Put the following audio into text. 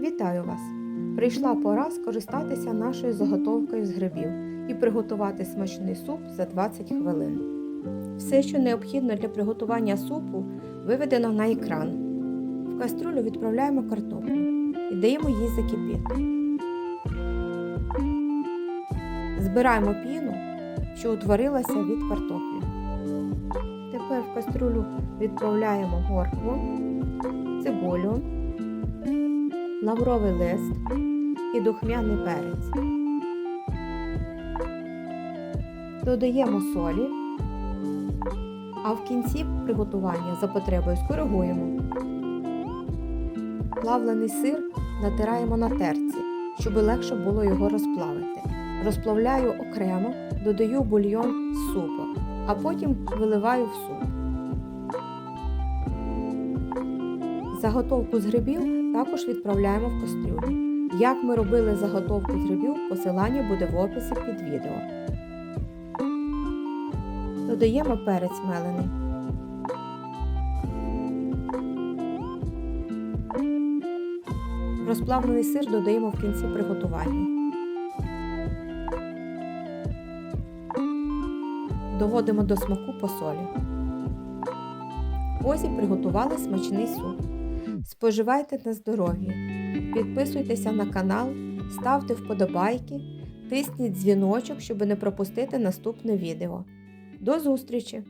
Вітаю вас! Прийшла пора скористатися нашою заготовкою з грибів і приготувати смачний суп за 20 хвилин. Все, що необхідно для приготування супу, виведено на екран. В каструлю відправляємо картоплю і даємо їй закипіти. Збираємо піну, що утворилася від картоплі. Тепер в каструлю відправляємо моркву, цибулю, лавровий лист і духмяний перець. Додаємо солі, а в кінці приготування за потребою скоригуємо. Плавлений сир натираємо на терці, щоб легше було його розплавити. Розплавляю окремо, додаю бульйон з супу, а потім виливаю в суп. Заготовку з грибів також відправляємо в кастрюлю. Як ми робили заготовку грибів, посилання буде в описі під відео. Додаємо перець мелений. Розплавлений сир додаємо в кінці приготування. Доводимо до смаку по солі. Ось і приготували смачний суп. Споживайте на здоров'я. Підписуйтеся на канал, ставте вподобайки, тисніть дзвіночок, щоб не пропустити наступне відео. До зустрічі!